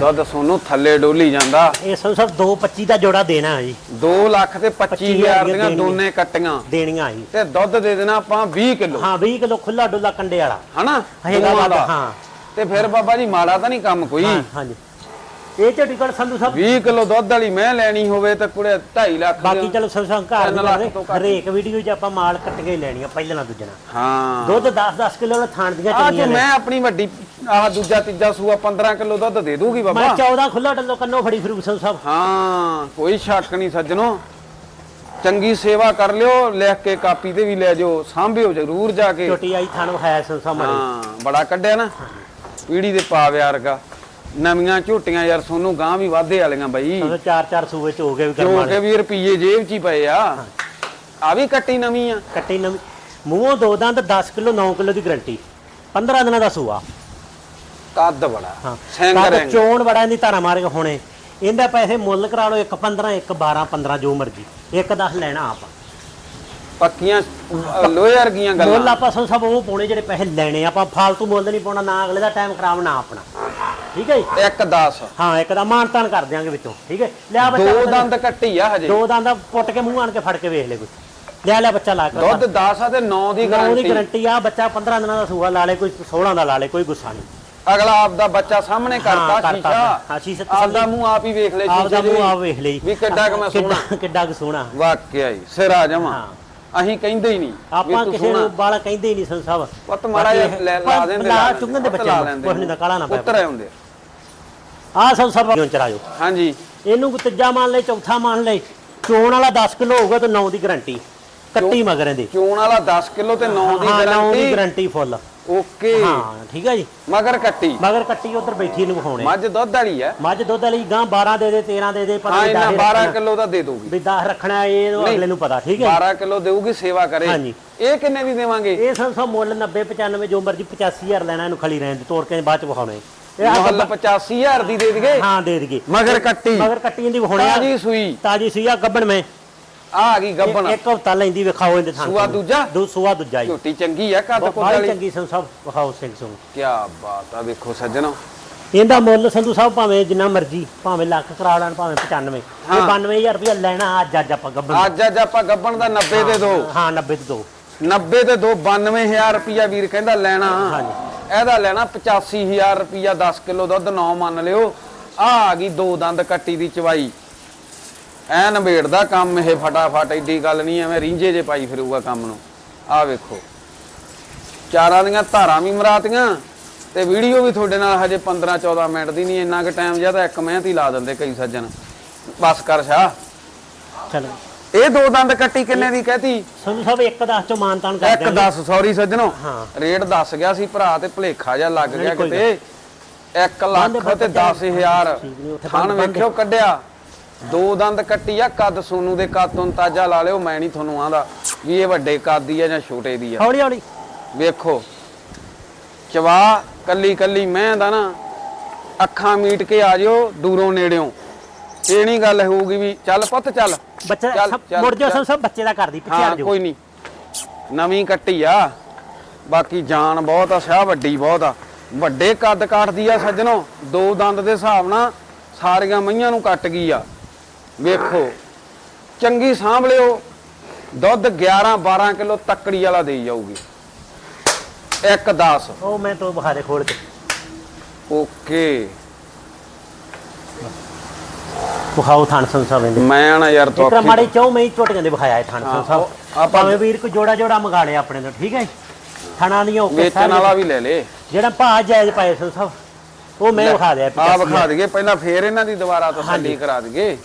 ਦੁੱਧ ਸੋਨੂੰ ਥੱਲੇ ਡੋਲੀ ਜਾਂਦਾ। ਇਹ ਸਭ ਸਭ 225 ਦਾ ਜੋੜਾ ਦੇਣਾ ਹੈ ਜੀ। 2 ਲੱਖ ਤੇ 25000 ਦੀਆਂ ਦੋਨੇ ਕੱਟੀਆਂ। ਦੇਣੀਆਂ ਜੀ। ਤੇ ਦੁੱਧ ਦੇ ਦੇਣਾ ਆਪਾਂ 20 ਕਿਲੋ। ਹਾਂ 20 ਕਿਲੋ ਖੁੱਲਾ ਡੁੱਲਾ ਕੰਡੇ ਵਾਲਾ। ਹਨਾ? ਹੈਗਾ। ਹਾਂ। ਤੇ ਫਿਰ ਬਾਬਾ ਜੀ ਮਾੜਾ ਤਾਂ ਨਹੀਂ ਕੰਮ ਕੋਈ। ਹਾਂ ਹਾਂਜੀ। ਇਹ ਝੋਟੀ ਕੋਲ ਸੰਧੂ ਸਾਹਿਬ 20 ਕਿਲੋ ਦੁੱਧ ਵਾਲੀ ਮੈਂ ਲੈਣੀ ਹੋਵੇ ਤਾਂ ਕੁੜੇ 2.5 ਲੱਖ ਬਾਕੀ ਚਲੋ ਸਾਹਿਬ ਘਰ ਦੀ। ਹਰੇਕ ਵੀਡੀਓ 'ਚ ਆਪਾਂ ਮਾਲ ਕੱਟ ਕੇ ਲੈਣੀ ਆ ਪਹਿਲਾਂ ਦੂਜਣਾ ਹਾਂ। ਦੁੱਧ 10-10 ਕਿਲੋ ਦਾ ਥਾਣ ਦੀਆਂ ਚੰਗੀਆਂ ਨੇ। ਮੈਂ ਆਪਣੀ ਵੱਡੀ ਆਹ ਦੂਜਾ ਤੀਜਾ ਸੂਆ 15 ਕਿਲੋ ਦੁੱਧ ਦੇ ਦੂਗੀ ਮੈਂ ਬਾਬਾ 14 ਖੁੱਲਾ ਡੱਲੋ ਕੰਨੋ ਫੜੀ ਫਿਰੂ ਸੰਧੂ ਸਾਹਿਬ। ਹਾਂ ਕੋਈ ਸ਼ੱਕ ਨਹੀਂ ਸੱਜਣੋ। ਚੰਗੀ ਸੇਵਾ ਕਰ ਲਿਓ ਲਿਖ ਕੇ ਕਾਪੀ ਤੇ ਵੀ ਲੈ ਜਾਓ ਸਾਂਭਿਓ ਜ਼ਰੂਰ ਜਾ ਕੇ। ਝੋਟੀ ਆਈ ਥਾਣ ਵਿਖਾਇਆ ਸੰਧੂ ਸਾਹਿਬ ਮਾੜੀ। ਹਾਂ ਬੜਾ ਕੱਢਿਆ ਨਾ। ਪੀੜੀ ਦੇ ਪਾਵਿਆ ਵਰਗਾ। ਨਵੀਆਂ ਝੋਟੀਆਂ ਯਾਰ ਸੋਨੂੰ ਗਾਂ ਵੀ ਵਾਧੇ ਵਾਲੀਆਂ ਬਾਈ। ਸੰਧੂ ਚਾਰ ਚਾਰ ਸੂਏ ਚ ਹੋ ਗਏ ਵੀ ਜੋ ਕਰਮਾਂ ਕਿ ਵੀ ਰੁਪਈਏ ਜੇਬ 'ਚ ਹੀ ਪਏ ਆ? ਆ ਵੀ ਕੱਟੀ ਨਵੀਂ ਆ। ਕੱਟੀ ਨਵੀਂ। ਮੂੰਹੋਂ ਦੋ ਦੰਦ 10 ਕਿਲੋ 9 ਕਿਲੋ ਦੀ ਗਰੰਟੀ। 15 ਦਿਨਾਂ ਦਾ ਸੂਆ। ਕੱਦ ਬੜਾ ਹਾਂ। ਰੰਗ ਚੋਣ ਬੜਾ ਇਹਦੀ ਧਾਰਾ ਮਾਰ ਕੇ ਹੁਣੇ। ਇਹਦਾ ਪੈਸੇ ਮੁੱਲ ਕਰਾ ਲਓ 1 15 1 12 15 ਜੋ ਮਰਜ਼ੀ। ਇੱਕ 10 ਲੈਣਾ ਆਪਾਂ। ਪੱਕੀਆਂ ਲੋਹੇ ਵਰਗੀਆਂ ਮੁੱਲ ਗੱਲਾਂ ਆਪਾਂ ਸਭ ਸਭ ਉਹ ਪਾਉਣੇ ਜਿਹੜੇ ਪੈਸੇ ਲੈਣੇ ਆਪਾਂ ਫਾਲਤੂ ਮੁੱਲ ਨਹੀਂ ਪਾਉਣਾ ਨਾ ਅਗਲੇ ਦਾ ਟਾਈਮ ਖਰਾਬ ਨਾ ਆਪਣਾ। ਠੀਕ ਹੈ ਜੀ? ਇੱਕ 10 ਹਾਂ ਇੱਕ ਦਾ ਮਾਨ ਤਾਨ ਕਰ ਦਿਆਂਗੇ ਵਿੱਚੋਂ। ਠੀਕ ਹੈ? ਲਿਆ ਬੱਚਾ ਦੋ ਦੰਦ ਕੱਟੀ ਆ ਹਜੇ। ਦੋ ਦੰਦ ਪੁੱਟ ਕੇ ਮੂੰਹ ਆਣ ਕੇ ਫੜ ਕੇ ਵੇਖ ਲੈ ਕੋਈ। ਲਿਆ ਲਿਆ ਬੱਚਾ ਲਾ ਕੇ ਦੁੱਧ 10 ਆ ਤੇ 9 ਦੀ ਗਰੰਟੀ ਆ ਬੱਚਾ 15 ਦਿਨਾਂ ਦਾ ਸੂਆ ਲਾ ਲੇ ਕੋਈ 16 ਦਾ ਲਾ ਲੇ ਕੋਈ ਗੁੱਸਾ ਨਹੀਂ। ਅਗਲਾ ਆਪਦਾ ਬੱਚਾ ਸਾਹਮਣੇ ਕਰਤਾ ਕਰਤਾ। ਹਾਂ, ਸ਼ੀਸ਼ਾ ਸ਼ੀਸ਼ਾ ਆਪਦਾ ਮੂੰਹ ਆਪ ਹੀ ਵੇਖ ਲੈ ਆਪਦਾ ਸ਼ੀਸ਼ੇ ਮੂੰਹ ਆਪ ਵੇਖ ਲਈ ਵੀ ਕਿੱਡਾ ਕੁ ਮੈਂ ਸੋਹਣਾ। ਕਿੱਡਾ ਕੁ ਸੋਹਣਾ। ਵਾਕਿਆ ਹੀ ਸਿਰ ਆ ਜਾਵਾਂ। ਅਸੀਂ ਕਹਿੰਦੇ ਹੀ ਨਹੀਂ ਵੀ ਆਪਾਂ ਤੂੰ ਕਿਸੇ ਸੋਹਣਾ। ਨੂੰ ਬਾਲਾ ਕਹਿੰਦੇ ਹੀ ਨਹੀਂ ਸਾਹਿਬ ਪੁੱਤ ਮਾੜਾ ਜਿਹਾ ਲੈ ਲਾ ਦਿੰਦੇ ਲਾ ਚੁੰਗਣ ਦੇ ਪੁੱਤ ਨੂੰ, ਲੈਂਦੇ ਕੁਛ ਨਹੀਂ ਤਾਂ ਕਾਲਾ ਨਾ ਪੈ ਪੁੱਤਰ ਆਉਂਦੇ ਆ। ਸੰਤ ਸਾਹਿਬ ਕਿਉਂ ਚਰਾਜੋ ਹਾਂਜੀ। ਇਹਨੂੰ ਕੋਈ ਤੀਜਾ ਮੰਨ ਲੈ ਚੌਥਾ ਮੰਨ ਲੈ ਚੋਣ ਵਾਲਾ 10 ਕਿਲੋ ਹੋਊਗਾ ਤਾਂ 9 ਦੀ ਗਰੰਟੀ। ਕੱਟੀ ਮਗਰ ਇਹਦੇ। ਚੋਣ ਵਾਲਾ 10 ਕਿਲੋ ਤੇ 9 ਦੀ ਹਾਂ 9 ਦੀ ਗਾਰੰਟੀ। Guarantee full. ਓਕੇ। ਹਾਂ ਠੀਕ ਹੈ ਜੀ। ਮਗਰ ਕੱਟੀ। ਮਗਰ ਕੱਟੀ ਉਧਰ ਬੈਠੀ ਇਹਨੂੰ ਵਿਖਾਉਣੇ। ਮੱਝ ਦੁੱਧ ਵਾਲੀ ਆ ਮੱਝ ਦੁੱਧ ਵਾਲੀ ਗਾਂ 12 ਦੇ ਦੇ 13 ਦੇ ਦੇ ਪਤਾ ਹਾਂ ਨਹੀਂ ਇਹਨਾਂ 10 12 ਕਿਲੋ ਦਾ ਦੇ ਦੋਗੀ ਵੀ 10 ਰੱਖਣਾ ਇਹ ਅਗਲੇ ਨੂੰ ਪਤਾ ਠੀਕ ਹੈ 12 ਕਿਲੋ ਦੇਊਗੀ ਸੇਵਾ ਕਰੇ। ਹਾਂਜੀ। ਇਹ ਕਿੰਨੇ ਦੀ ਦੇਵਾਂਗੇ? ਇਹ ਸੰਤ ਸਾਹਿਬ ਮੁੱਲ 90 95 ਜੋ ਮਰਜ਼ੀ 85000 ਲੈਣਾ ਇਹਨੂੰ ਖਲੀ ਰਹਿਣ ਦੇ ਤੋੜ ਕੇ ਬਾਅਦ ਚ ਵਿਖਾਉਣੇ। ਮੁਹੱਲ 85000 ਦੀ ਦੇ ਦਈਏ। ਹਾਂ ਦੇ ਦਈਏ। ਮਗਰ ਕੱਟੀ। ਮਗਰ ਕੱਟੀ ਇਹਦੀ ਵਿਖਾਉਣੇ ਆ। ਤਾਜੀ ਸੂਈ। ਤਾਜੀ ਸੂਈ ਆ ਗੱਬਣ ਮੈਂ। ਆ ਆ ਗਈ ਗੱਬਣ। ਇੱਕ ਹਫਤਾ ਲੈਂਦੀ ਵਿਖਾਓ ਇਹਦੇ ਥਾਂ ਸੂਆ ਦੂਜਾ? ਦੂ ਸੂਆ ਦੂਜਾ ਹੀ। ਝੋਟੀ ਚੰਗੀ ਆ ਕੱਦ ਬਾਹਲੀ ਵਾਲੀ? ਚੰਗੀ ਸੰਤ ਸਾਹਿਬ ਵਿਖਾਓ ਸਿੰਘ ਸੂ। ਕੀ ਬਾਤ ਆ ਵੇਖੋ ਸੱਜਣੋ। ਇਹਦਾ ਮੁੱਲ ਸੰਧੂ ਸਾਹਿਬ ਭਾਵੇਂ ਜਿੰਨਾ ਮਰਜ਼ੀ ਭਾਵੇਂ ਲੱਖ ਕਰਾ ਲੈਣ ਭਾਵੇਂ 95 ਇਹ ਹਾਂ। 92000 ਰੁਪਇਆ ਲੈਣਾ ਅੱਜ ਅੱਜ ਆਪਾਂ ਗੱਬਣ ਅੱਜ ਅੱਜ ਆਪਾਂ ਗੱਬਣ ਦਾ 90 ਦੇ ਦੋ। ਹਾਂ 90 ਤੇ ਦੋ 90 ਤੇ ਦੋ 92000 ਰੁਪਿਆ ਵੀਰ ਕਹਿੰਦਾ ਲੈਣਾ। ਹਾਂਜੀ। ਇਹਦਾ ਲੈਣਾ 85000 ਰੁਪਿਆ 10 ਕਿਲੋ ਦੁੱਧ 9 ਮੰਨ ਲਿਓ। ਆ ਆ ਗਈ ਦੋ ਦੰਦ ਕੱਟੀ ਦੀ ਚਵਾਈ। ਐ ਨਵੇੜਦਾ ਕੰਮ ਇਹ ਫਟਾਫਟ ਏਡੀ ਗੱਲ ਨਹੀਂ ਐਵੇਂ ਰਿੰਜੇ ਜੇ ਪਾਈ ਫਿਰੂਗਾ ਕੰਮ ਨੂੰ। ਆ ਵੇਖੋ। ਚਾਰਾਂ ਦੀਆਂ ਧਾਰਾਂ ਵੀ ਮਰਾਤੀਆਂ ਤੇ ਵੀਡੀਓ ਵੀ ਤੁਹਾਡੇ ਨਾਲ ਹਜੇ 15 14 ਮਿੰਟ ਦੀ ਨਹੀਂ ਇੰਨਾ ਕੁ ਟਾਈਮ ਜ਼ਿਆਦਾ ਇੱਕ ਮਿਹਨਤ ਹੀ ਲਾ ਦਿੰਦੇ ਕਈ ਸੱਜਣ। ਬਸ ਕਰ ਸ਼ਾ। ਚਲੋ। ਇਹ ਦੋ ਦੰਦ ਕੱਟੀ ਕਿੰਨੇ ਦੀ ਕਹਤੀ? ਸੰਧੂ ਸਾਹਿਬ ਇੱਕ 10 ਚੋਂ ਮਾਨਤਾਨ ਕਰ ਇੱਕ ਦਿਆਂਗੇ। 10 ਸੌਰੀ ਸੱਜਣੋ। ਹਾਂ। ਰੇਟ ਦੱਸ ਗਿਆ ਸੀ ਭਰਾ ਤੇ ਭਲੇਖਾ ਜਿਹਾ ਲੱਗ ਗਿਆ ਕਿਤੇ। 1 ਬੰਦ ਲੱਖ ਤੇ ਬੱਚਾ 10000 ਠੀਕ ਨੀ, ਉੱਥੇ ਥਣ। ਵੇਖਿਓ ਕੱਢਿਆ। ਦੋ ਦੰਦ ਕੱਟੀ ਆ ਕੱਦ ਸੋਨੂ ਦੇ ਕੱਦ ਤੋਂ ਅੰਦਾਜ਼ਾ ਲਾ ਲਿਓ ਮੈਂ ਨਹੀਂ ਤੁਹਾਨੂੰ ਆਂਦਾ ਵੀ ਇਹ ਵੱਡੇ ਕੱਦ ਦੀ ਆ ਜਾਂ ਛੋਟੇ ਦੀ ਆ। ਹੌਲੀ ਹੌਲੀ। ਵੇਖੋ ਚਵਾ ਕੱਲੀ ਕੱਲੀ ਮੈਂ ਦਾ ਨਾ ਅੱਖਾਂ ਮੀਟ ਕੇ ਆ ਜਿਓ ਦੂਰੋਂ ਨੇੜਿਓਂ। ਇਹ ਨਹੀਂ ਗੱਲ ਹੋਊਗੀ ਵੀ ਚੱਲ ਪੁੱਤ ਚੱਲ ਬੱਚਾ ਚੱਲ, ਸਭ ਚੱਲ, ਮੁੜ ਜਾ। ਸਭ ਬੱਚੇ ਦਾ ਕਰਦੀ ਪਿੱਛੇ ਹਾਂ ਹਟ ਜਾਓ। ਕੋਈ ਨਹੀਂ। ਨਵੀਂ ਕੱਟੀ ਆ ਬਾਕੀ ਜਾਨ ਬਹੁਤ ਆ ਸਿਆ ਵੱਡੀ ਬਹੁਤ ਆ। ਵੱਡੇ ਕੱਦ ਕਾਟਦੀ ਆ ਸੱਜਣੋ ਦੋ ਦੰਦ ਦੇ ਹਿਸਾਬ ਨਾਲ ਸਾਰੀਆਂ ਮਈਆਂ ਨੂੰ ਕੱਟ ਗਈ ਆ। ਵੇਖੋ ਚੰਗੀ ਸਾਂਭ ਲਿਓ। ਦੁੱਧ 11 12 ਕਿਲੋ ਤੱਕੜੀ ਵਾਲਾ ਦੇਈ ਜਾਊਗੀ। 1 10 ਉਹ ਮੈਂ ਤੋਂ ਬਹਾਰੇ ਖੋਲ ਕੇ। ਓਕੇ। ਥਾਣ ਸੰਧੂ ਸਾਹਿਬ ਇਹਦੇ ਮੈਂ ਨਾ ਯਾਰ ਇਤਰਾ ਤੋਖੀ ਮਾੜੇ ਚੌ ਮੈਂ ਹੀ ਝੋਟੀਆਂ ਦੇ ਵਿਖਾਇਆ ਇਹ ਥਾਣ ਹਾਂ, ਸੰਧੂ ਸਾਹਿਬ ਉਹ ਆਪਾਂ- ਵੀਰ ਕੋ ਜੋੜਾ ਜੋੜਾ ਮੰਗਾ ਲਿਆ ਆਪਣੇ ਤੋਂ ਠੀਕ ਹੈ ਥਾਣਾ ਦੀਆਂ ਓਕੇ ਵੇਚਣ ਵਾਲਾ ਵੀ ਲੈ ਲੇ। ਜਿਹੜਾ ਭਾਅ ਜਾਇਜ਼ ਪਾਏ ਸਾਹਿਬ ਉਹ ਮੈਂ ਵਿਖਾ ਦਿਆ ਆ ਵਿਖਾ ਦਈਏ ਪਹਿਲਾਂ ਫੇਰ ਇਹਨਾਂ ਦੀ ਦੁਬਾਰਾ ਤਸੱਲੀ ਕਰਾ ਦਈਏ।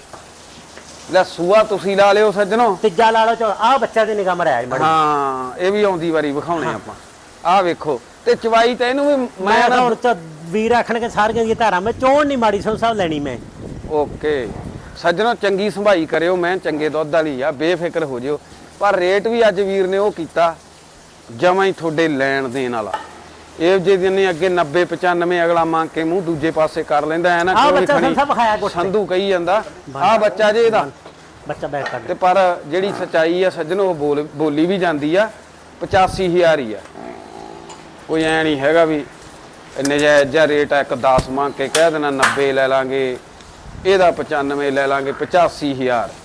ਲੈ ਸੂਆ ਤੁਸੀਂ ਲਾ ਲਿਓ ਸੱਜਣੋ। ਤੀਜਾ ਲਾ ਲਓ ਚੋ ਆਹ ਬੱਚਾ ਦੀ ਨਿਗਾਹ ਮਰਿਆ ਮੜੀ ਹਾਂ ਇਹ ਵੀ ਆਉਂਦੀ ਵਾਰੀ ਵਿਖਾਉਣੇ ਆਪਾਂ। ਆਹ ਵੇਖੋ ਤੇ ਚਵਾਈ ਤਾਂ ਇਹਨੂੰ ਵੀ ਮੈਂ ਨਾ ਹੁਣ ਚ ਵੀਰ ਆਖਣਗੇ ਸਾਰੀਆਂ ਦੀਆਂ ਧਾਰਾਂ ਮੈਂ ਚੋਣ ਨਹੀਂ ਮਾੜੀ ਸੋ ਸਾਹਿਬ ਲੈਣੀ ਮੈਂ। ਓਕੇ। ਸੱਜਣੋ ਚੰਗੀ ਸੰਭਾਈ ਕਰਿਓ ਮੈਂ ਚੰਗੇ ਦੁੱਧ ਵਾਲੀ ਆ ਬੇਫਿਕਰ ਹੋ ਜਿਓ। ਪਰ ਰੇਟ ਵੀ ਅੱਜ ਵੀਰ ਨੇ ਉਹ ਕੀਤਾ ਜਮਾਂ ਹੀ ਤੁਹਾਡੇ ਲੈਣ ਦੇਣ ਵਾਲਾ। ਇਹ ਜੇ ਦਿਨੇ ਅੱਗੇ 90 95 ਅਗਲਾ ਮੰਗ ਕੇ ਮੂੰਹ ਦੂਜੇ ਪਾਸੇ ਕਰ ਲੈਂਦਾ ਐ ਨਾ ਆਹ ਬੱਚਾ ਖਣੀ ਸੰਸਾ ਵਿਖਾਇਆ ਗੁੱਟ ਤੇ। ਸੰਧੂ ਕਹੀ ਜਾਂਦਾ। ਆਹ ਬੱਚਾ ਜੇ ਇਹਦਾ। ਬੱਚਾ ਬੈਕ ਕਰ ਤੇ ਪਰ ਜਿਹੜੀ ਸਚਾਈ ਆ ਸੱਜਣੋ ਉਹ ਬੋਲ ਬੋਲੀ ਵੀ ਜਾਂਦੀ ਆ 85000 ਹੀ ਆ। ਕੋਈ ਐ ਨਹੀਂ ਹੈਗਾ ਵੀ ਨਜਾਇਜ਼ ਜਿਹਾ ਰੇਟ ਆ ਇੱਕ 10 ਮੰਗ ਕੇ ਕਹਿ ਦੇਣਾ 90 ਲੈ ਲਾਂਗੇ ਇਹਦਾ 95 ਲੈ ਲਾਂਗੇ 85000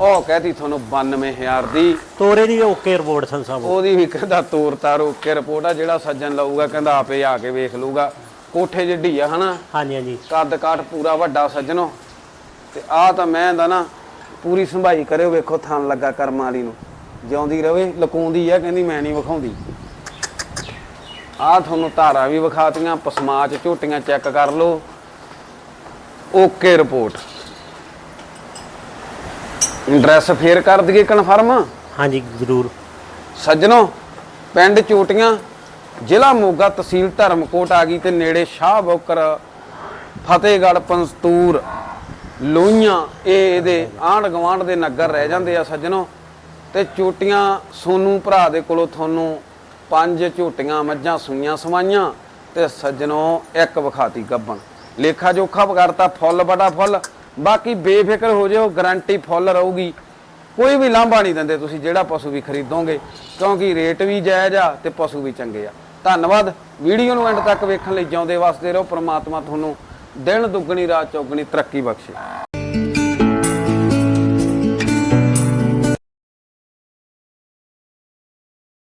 ਉਹ ਕਹਤੀ ਤੁਹਾਨੂੰ 92000 ਦੀ। ਤੋਰੇ ਦੀ ਓਕੇ ਰਿਪੋਰਟ ਸੰਸਾ ਉਹਦੀ ਵੀ ਕਹਿੰਦਾ ਤੋਰ ਤਾਰ ਓਕੇ ਰਿਪੋਰਟ ਆ ਜਿਹੜਾ ਸੱਜਣ ਲਊਗਾ ਕਹਿੰਦਾ ਆਪੇ ਆ ਕੇ ਵੇਖ ਲੂਗਾ ਕੋਠੇ ਜਿੱਡੀ ਆ ਹਨਾ? ਹਾਂਜੀ ਹਾਂਜੀ। ਕੱਦ ਕਾਠ ਪੂਰਾ ਵੱਡਾ ਸੱਜਣੋ। ਤੇ ਆ ਤਾਂ ਮੈਂ ਦਾ ਨਾ ਪੂਰੀ ਸੰਭਾਈ ਕਰਿਓ ਵੇਖੋ ਥਣ ਲੱਗਾ ਕਰਮ ਵਾਲੀ ਨੂੰ। ਜਿਉਂਦੀ ਰਵੇ ਲਕੂੰਦੀ ਆ ਕਹਿੰਦੀ ਮੈਂ ਨਹੀਂ ਵਿਖਾਉਂਦੀ। ਆ ਤੁਹਾਨੂੰ ਧਾਰਾ ਵੀ ਵਿਖਾਤੀਆਂ ਪਸਮਾਚ ਝੋਟੀਆਂ ਚੈੱਕ ਕਰ ਲਓ। ਓਕੇ ਰਿਪੋਰਟ ਐਡਰੈਸ ਫੇਰ ਕਰ ਦਈਏ ਕਨਫਰਮ? ਹਾਂਜੀ ਜ਼ਰੂਰ। ਸੱਜਣੋ ਪਿੰਡ ਚੋਟੀਆਂ ਜ਼ਿਲ੍ਹਾ ਮੋਗਾ ਤਹਿਸੀਲ ਧਰਮਕੋਟ ਆ ਗਈ ਤੇ ਨੇੜੇ ਸ਼ਾਹ ਬੋਕਰ ਫਤਿਹਗੜ੍ਹ ਪੰਸਤੂਰ ਲੋਹੀਆਂ ਇਹ ਇਹਦੇ ਆਂਢ ਗਵਾਂਢ ਦੇ ਨਗਰ ਰਹਿ ਜਾਂਦੇ ਆ ਸੱਜਣੋ। ਤੇ ਚੋਟੀਆਂ ਸੋਨੂ ਭਰਾ ਦੇ ਕੋਲੋਂ ਤੁਹਾਨੂੰ ਪੰਜ ਝੋਟੀਆਂ ਮੱਝਾਂ ਸੂਈਆਂ ਸਵਾਈਆਂ ਤੇ ਸੱਜਣੋ ਇੱਕ ਵਿਖਾਤੀ ਗੱਬਣ ਲੇਖਾ ਜੋਖਾ ਵਗੜਤਾ ਫੁੱਲ ਬੜਾ ਫੁੱਲ। ਬਾਕੀ ਬੇਫਿਕਰ ਹੋ ਜਿਓ ਗਾਰੰਟੀ ਫੁੱਲ ਰਹੂਗੀ। ਕੋਈ ਵੀ ਲਾਂਭਾ ਨਹੀਂ ਦਿੰਦੇ ਤੁਸੀਂ, ਜਿਹੜਾ ਪਸ਼ੂ ਵੀ ਖਰੀਦੋਗੇ, ਕਿਉਂਕਿ ਰੇਟ ਵੀ ਜਾਇਜ਼ ਆ ਤੇ ਪਸ਼ੂ ਵੀ ਚੰਗੇ ਆ। ਧੰਨਵਾਦ। ਵੀਡੀਓ ਨੂੰ ਐਂਡ ਤੱਕ ਵੇਖਣ ਲਈ ਜਿਉਂਦੇ ਵਾਸਤੇ ਰਹੋ। ਪ੍ਰਮਾਤਮਾ ਤੁਹਾਨੂੰ ਦਿਨ ਦੁੱਗਣੀ, ਰਾਤ ਚੌਗਣੀ ਤਰੱਕੀ ਬਖਸ਼ੇ।